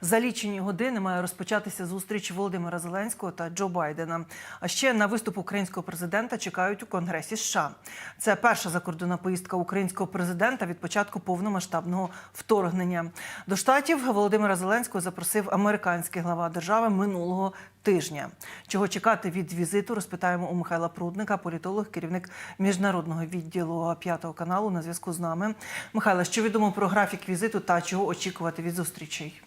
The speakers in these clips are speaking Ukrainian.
За лічені години має розпочатися зустріч Володимира Зеленського та Джо Байдена. А ще на виступ українського президента чекають у Конгресі США. Це перша закордонна поїздка українського президента від початку повномасштабного вторгнення. До штатів Володимира Зеленського запросив американський глава держави минулого тижня. Чого чекати від візиту, розпитаємо у Михайла Прудника, політолог, керівник міжнародного відділу п'ятого каналу на зв'язку з нами. Михайло, що відомо про графік візиту та чого очікувати від зустрічей?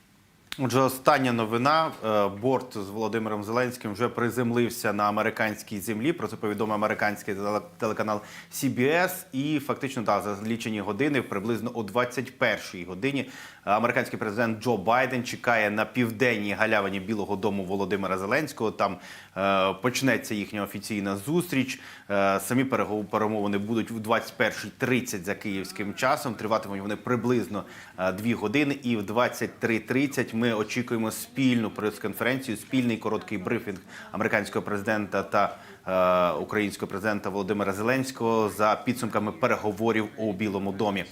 Отже, остання новина. Е, Борт з Володимиром Зеленським вже приземлився на американській землі. Про це повідомив американський телеканал CBS. І фактично та за лічені години, приблизно о 21-й годині, е, американський президент Джо Байден чекає на південній галявині Білого Дому Володимира Зеленського. Там е, почнеться їхня офіційна зустріч. Е, самі перемовини будуть в 21.30 за київським часом. Триватимуть вони приблизно е, дві години. І в 23.30 ми очікуємо спільну прес-конференцію, спільний короткий брифінг американського президента та е, українського президента Володимира Зеленського за підсумками переговорів у Білому домі.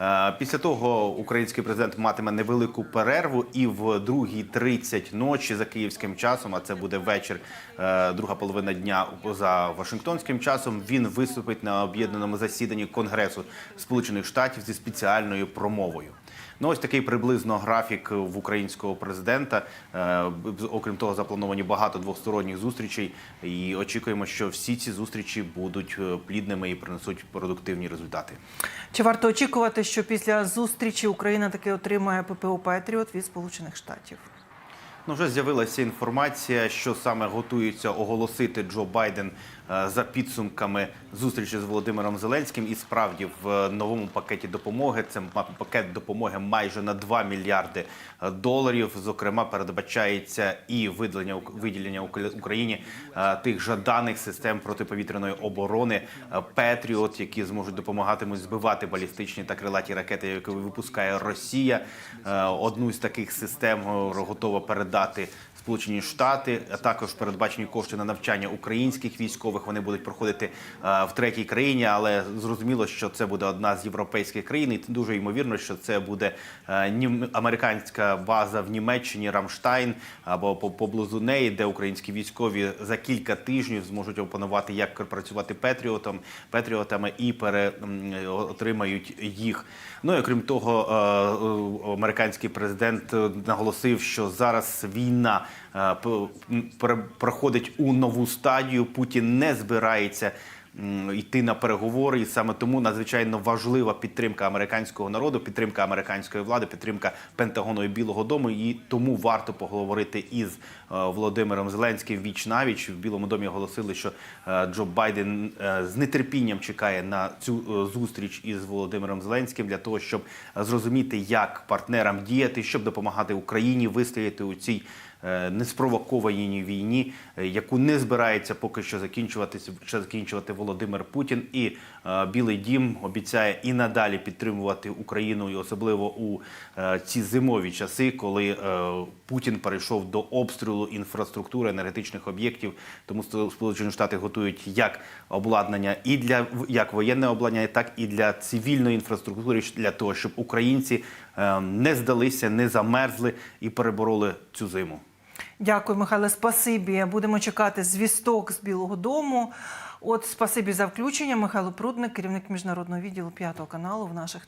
Е, Після того український президент матиме невелику перерву, і в 2.30 ночі за київським часом, а це буде вечір, е, друга половина дня за Вашингтонським часом. Він виступить на об'єднаному засіданні Конгресу Сполучених Штатів зі спеціальною промовою. Ну, ось такий приблизно графік в українського президента. Е, Окрім того, заплановані багато двосторонніх зустрічей, і очікуємо, що всі ці зустрічі будуть е, плідними і принесуть продуктивні результати. Чи варто очікувати, що після зустрічі Україна таки отримає ППО Петріот від Сполучених Штатів? Ну, вже з'явилася інформація, що саме готується оголосити Джо Байден за підсумками зустрічі з Володимиром Зеленським. І справді в новому пакеті допомоги це пакет допомоги майже на 2 мільярди е, доларів. Зокрема, передбачається і виділення виділення Ук- Україні е, тих жаданих систем протиповітряної оборони е, Петріот, які зможуть допомагатимуть збивати балістичні та крилаті ракети, які випускає Росія. Е, Одну з таких систем е, готова передати Сполучені Штати. А також передбачені кошти на навчання українських військових. Вони будуть проходити е, в третій країні, але зрозуміло, що це буде одна з європейських країн. І дуже ймовірно, що це буде е, американська база в Німеччині Рамштайн або поблизу неї, де українські військові за кілька тижнів зможуть опанувати, як працювати петріотом, петріотами і пере отримають їх. Ну і окрім того, е, американський президент наголосив, що зараз війна проходить у нову стадію. Путін не збирається. Йти на переговори, і саме тому надзвичайно важлива підтримка американського народу, підтримка американської влади, підтримка Пентагону і Білого Дому. І тому варто поговорити із е, Володимиром Зеленським віч навіч. В Білому домі оголосили, що е, Джо Байден е, з нетерпінням чекає на цю е, зустріч із Володимиром Зеленським для того, щоб е, зрозуміти, як партнерам діяти, щоб допомагати Україні вистояти у цій е, неспровокованій війні, е, яку не збирається поки що закінчувати, ще закінчувати Володимир Путін. І е, Білий Дім обіцяє і надалі підтримувати Україну, і особливо у е, ці зимові часи, коли е, Путін перейшов до обстрілу інфраструктури енергетичних об'єктів. Тому Сполучені Штати готують як обладнання і для як воєнне обладнання, так і для цивільної інфраструктури для того, щоб українці е, не здалися, не замерзли і перебороли цю зиму. Дякую, Михайле. Спасибі. Будемо чекати звісток з Білого Дому. От спасибі за включення. Михайло Прудник, керівник міжнародного відділу п'ятого каналу в наших